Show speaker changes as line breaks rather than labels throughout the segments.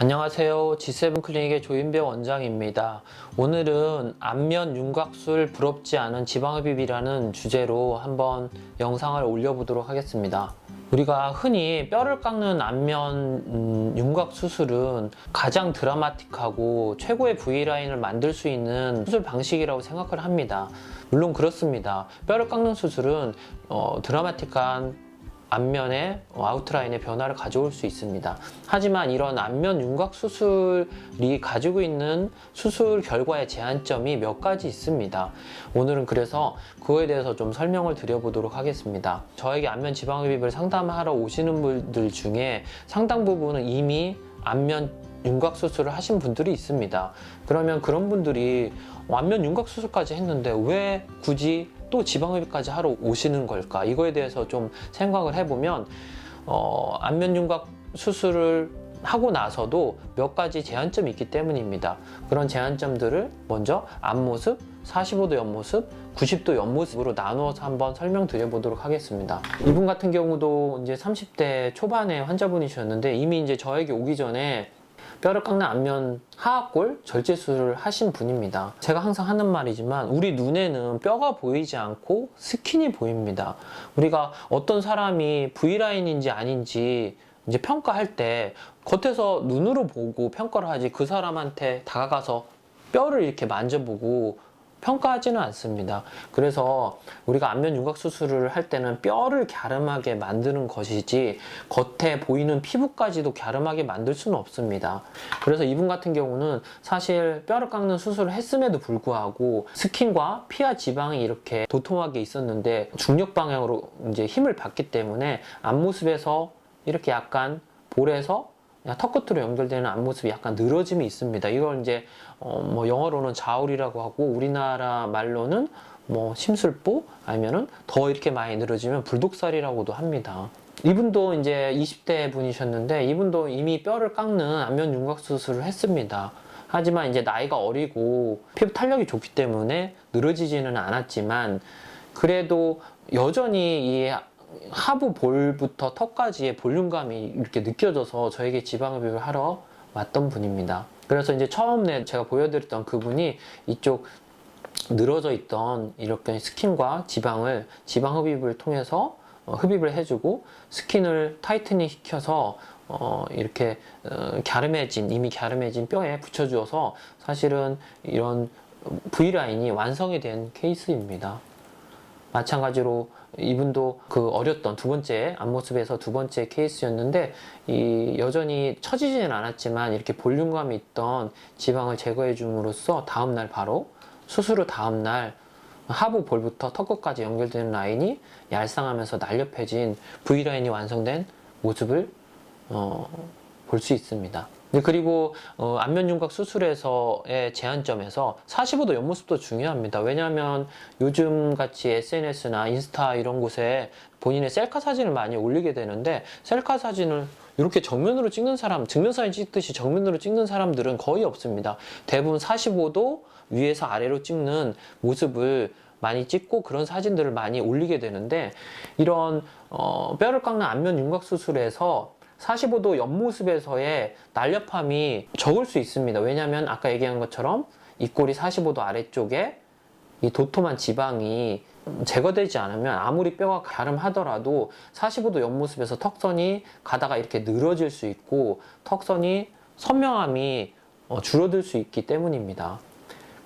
안녕하세요. G7 클리닉의 조인배 원장입니다. 오늘은 안면 윤곽술 부럽지 않은 지방흡입이라는 주제로 한번 영상을 올려보도록 하겠습니다. 우리가 흔히 뼈를 깎는 안면 음, 윤곽 수술은 가장 드라마틱하고 최고의 V라인을 만들 수 있는 수술 방식이라고 생각을 합니다. 물론 그렇습니다. 뼈를 깎는 수술은 어, 드라마틱한 안면의 아우트라인의 변화를 가져올 수 있습니다. 하지만 이런 안면 윤곽 수술이 가지고 있는 수술 결과의 제한점이 몇 가지 있습니다. 오늘은 그래서 그거에 대해서 좀 설명을 드려보도록 하겠습니다. 저에게 안면 지방흡입을 상담하러 오시는 분들 중에 상당 부분은 이미 안면 윤곽 수술을 하신 분들이 있습니다. 그러면 그런 분들이 안면 윤곽 수술까지 했는데 왜 굳이 또 지방흡입까지 하러 오시는 걸까? 이거에 대해서 좀 생각을 해보면 어, 안면 윤곽 수술을 하고 나서도 몇 가지 제한점이 있기 때문입니다. 그런 제한점들을 먼저 앞모습, 45도 옆모습, 90도 옆모습으로 나누어서 한번 설명드려 보도록 하겠습니다. 이분 같은 경우도 이제 30대 초반의 환자분이셨는데 이미 이제 저에게 오기 전에 뼈를 깎는 안면 하악골 절제 수술을 하신 분입니다. 제가 항상 하는 말이지만 우리 눈에는 뼈가 보이지 않고 스킨이 보입니다. 우리가 어떤 사람이 V라인인지 아닌지 이제 평가할 때 겉에서 눈으로 보고 평가를 하지 그 사람한테 다가가서 뼈를 이렇게 만져보고 평가하지는 않습니다. 그래서 우리가 안면 윤곽 수술을 할 때는 뼈를 갸름하게 만드는 것이지 겉에 보이는 피부까지도 갸름하게 만들 수는 없습니다. 그래서 이분 같은 경우는 사실 뼈를 깎는 수술을 했음에도 불구하고 스킨과 피하 지방이 이렇게 도톰하게 있었는데 중력 방향으로 이제 힘을 받기 때문에 앞모습에서 이렇게 약간 볼에서 턱 끝으로 연결되는 앞모습이 약간 늘어짐이 있습니다. 이걸 이제 어, 뭐 영어로는 자울이라고 하고 우리나라 말로는 뭐 심술보 아니면은 더 이렇게 많이 늘어지면 불독살이라고도 합니다. 이분도 이제 20대 분이셨는데 이분도 이미 뼈를 깎는 안면 윤곽 수술을 했습니다. 하지만 이제 나이가 어리고 피부 탄력이 좋기 때문에 늘어지지는 않았지만 그래도 여전히 이 하부 볼부터 턱까지의 볼륨감이 이렇게 느껴져서 저에게 지방흡입을 하러 왔던 분입니다. 그래서 이제 처음에 제가 보여드렸던 그분이 이쪽 늘어져 있던 이렇게 스킨과 지방을 지방 흡입을 통해서 어, 흡입을 해주고 스킨을 타이트닝 시켜서 어, 이렇게 어, 갸름해진 이미 갸름해진 뼈에 붙여주어서 사실은 이런 V 라인이 완성이 된 케이스입니다. 마찬가지로 이분도 그 어렸던 두 번째 앞모습에서 두 번째 케이스였는데 이 여전히 처지지는 않았지만 이렇게 볼륨감이 있던 지방을 제거해 줌으로써 다음 날 바로 수술 후 다음 날 하부 볼부터 턱 끝까지 연결되는 라인이 얄쌍하면서 날렵해진 V 라인이 완성된 모습을 어, 볼 수 있습니다. 네, 그리고 어, 안면 윤곽 수술에서의 제한점에서 45도 옆모습도 중요합니다. 왜냐하면 요즘 같이 SNS나 인스타 이런 곳에 본인의 셀카 사진을 많이 올리게 되는데 셀카 사진을 이렇게 정면으로 찍는 사람, 증명사진 찍듯이 정면으로 찍는 사람들은 거의 없습니다. 대부분 45도 위에서 아래로 찍는 모습을 많이 찍고 그런 사진들을 많이 올리게 되는데 이런 어, 뼈를 깎는 안면 윤곽 수술에서 45도 옆모습에서의 날렵함이 적을 수 있습니다. 왜냐하면 아까 얘기한 것처럼 입꼬리 45도 아래쪽에 이 도톰한 지방이 제거되지 않으면 아무리 뼈가 갸름하더라도 45도 옆모습에서 턱선이 가다가 이렇게 늘어질 수 있고 턱선이 선명함이 어, 줄어들 수 있기 때문입니다.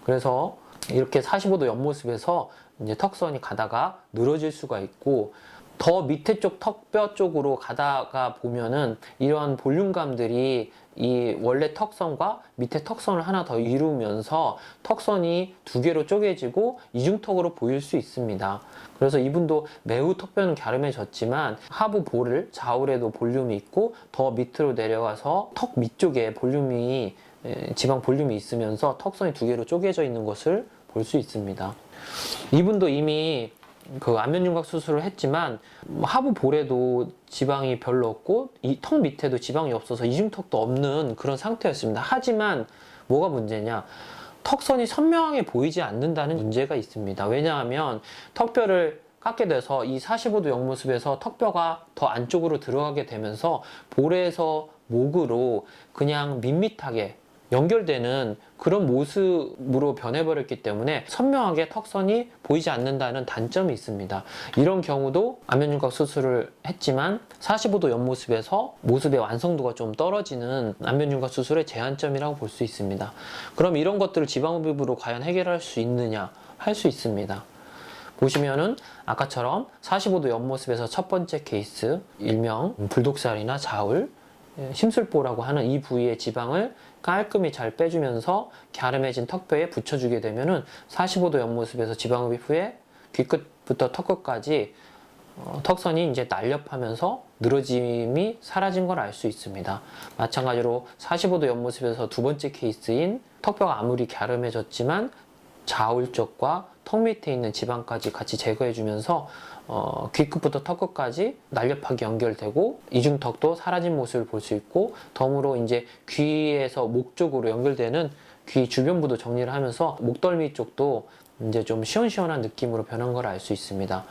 그래서 이렇게 45도 옆모습에서 이제 턱선이 가다가 늘어질 수가 있고 더 밑에 쪽 턱뼈 쪽으로 가다가 보면은 이런 볼륨감들이 이 원래 턱선과 밑에 턱선을 하나 더 이루면서 턱선이 두 개로 쪼개지고 이중턱으로 보일 수 있습니다. 그래서 이분도 매우 턱뼈는 갸름해졌지만 하부 볼을 좌울에도 볼륨이 있고 더 밑으로 내려가서 턱 밑쪽에 볼륨이 에, 지방 볼륨이 있으면서 턱선이 두 개로 쪼개져 있는 것을 볼 수 있습니다. 이분도 이미 그 안면 윤곽 수술을 했지만 하부 볼에도 지방이 별로 없고 이 턱 밑에도 지방이 없어서 이중턱도 없는 그런 상태였습니다. 하지만 뭐가 문제냐? 턱선이 선명하게 보이지 않는다는 문제가 있습니다. 왜냐하면 턱뼈를 깎게 돼서 이 45도 옆모습에서 턱뼈가 더 안쪽으로 들어가게 되면서 볼에서 목으로 그냥 밋밋하게 연결되는 그런 모습으로 변해버렸기 때문에 선명하게 턱선이 보이지 않는다는 단점이 있습니다. 이런 경우도 안면윤곽 수술을 했지만 45도 옆모습에서 모습의 완성도가 좀 떨어지는 안면윤곽 수술의 제한점이라고 볼 수 있습니다. 그럼 이런 것들을 지방흡입으로 과연 해결할 수 있느냐? 할 수 있습니다. 보시면은 아까처럼 45도 옆모습에서 첫 번째 케이스 일명 불독살이나 자울 예, 심술보라고 하는 이 부위의 지방을 깔끔히 잘 빼주면서 갸름해진 턱뼈에 붙여주게 되면은 45도 옆모습에서 지방흡입 후에 귀끝부터 턱끝까지 어, 턱선이 이제 날렵하면서 늘어짐이 사라진 걸 알 수 있습니다. 마찬가지로 45도 옆모습에서 두 번째 케이스인 턱뼈가 아무리 갸름해졌지만 좌울 쪽과 턱 밑에 있는 지방까지 같이 제거해주면서 어, 귀끝부터 턱끝까지 날렵하게 연결되고 이중턱도 사라진 모습을 볼 수 있고 덤으로 이제 귀에서 목 쪽으로 연결되는 귀 주변부도 정리를 하면서 목덜미 쪽도 이제 좀 시원시원한 느낌으로 변한 걸 알 수 있습니다.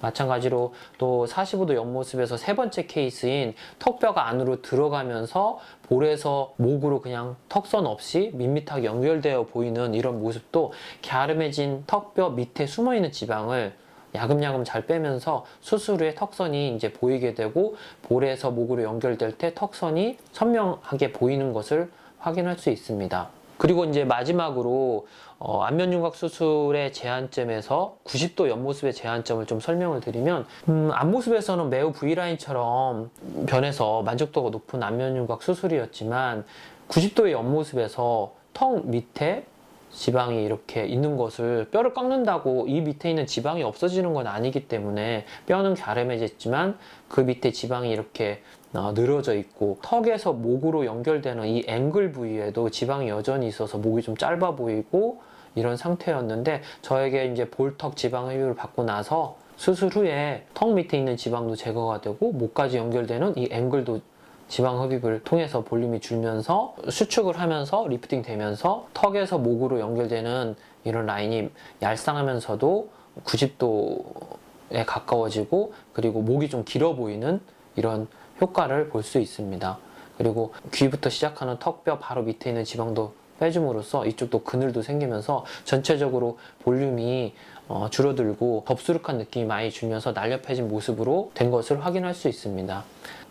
마찬가지로 또 45도 옆모습에서 세 번째 케이스인 턱뼈가 안으로 들어가면서 볼에서 목으로 그냥 턱선 없이 밋밋하게 연결되어 보이는 이런 모습도 갸름해진 턱뼈 밑에 숨어있는 지방을 야금야금 잘 빼면서 수술 후에 턱선이 이제 보이게 되고 볼에서 목으로 연결될 때 턱선이 선명하게 보이는 것을 확인할 수 있습니다. 그리고 이제 마지막으로 어, 안면윤곽 수술의 제한점에서 90도 옆모습의 제한점을 좀 설명을 드리면 음, 앞모습에서는 매우 V라인처럼 변해서 만족도가 높은 안면윤곽 수술이었지만 90도의 옆모습에서 턱 밑에 지방이 이렇게 있는 것을 뼈를 깎는다고 이 밑에 있는 지방이 없어지는 건 아니기 때문에 뼈는 갸름해졌지만 그 밑에 지방이 이렇게 어, 늘어져 있고 턱에서 목으로 연결되는 이 앵글 부위에도 지방이 여전히 있어서 목이 좀 짧아 보이고 이런 상태였는데 저에게 이제 볼턱 지방 흡입을 받고 나서 수술 후에 턱 밑에 있는 지방도 제거가 되고 목까지 연결되는 이 앵글도 지방 흡입을 통해서 볼륨이 줄면서 수축을 하면서 리프팅 되면서 턱에서 목으로 연결되는 이런 라인이 얄쌍하면서도 90도에 가까워지고 그리고 목이 좀 길어 보이는 이런 효과를 볼 수 있습니다. 그리고 귀부터 시작하는 턱뼈 바로 밑에 있는 지방도 빼줌으로써 이쪽도 그늘도 생기면서 전체적으로 볼륨이 어, 줄어들고 덥수룩한 느낌이 많이 줄면서 날렵해진 모습으로 된 것을 확인할 수 있습니다.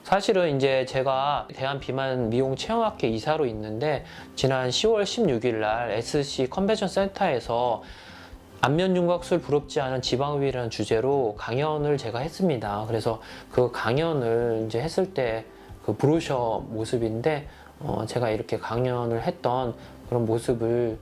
사실은 이제 제가 대한 비만 미용 체험학회 이사로 있는데 지난 10월 16일 날 SC 컨벤션 센터에서 안면 윤곽술 부럽지 않은 지방흡입이라는 주제로 강연을 제가 했습니다. 그래서 그 강연을 이제 했을 때 그 브로셔 모습인데 어, 제가 이렇게 강연을 했던 그런 모습을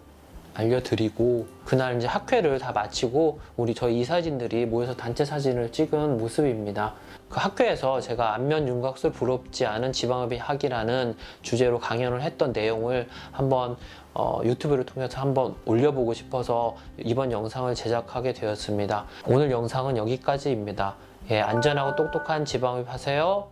알려드리고 그날 이제 학회를 다 마치고 우리 저희 이사진들이 모여서 단체 사진을 찍은 모습입니다. 그 학회에서 제가 안면 윤곽술 부럽지 않은 지방흡입 하기라는 주제로 강연을 했던 내용을 한번 어, 유튜브를 통해서 한번 올려보고 싶어서 이번 영상을 제작하게 되었습니다. 오늘 영상은 여기까지입니다. 예, 안전하고 똑똑한 지방흡입 하세요.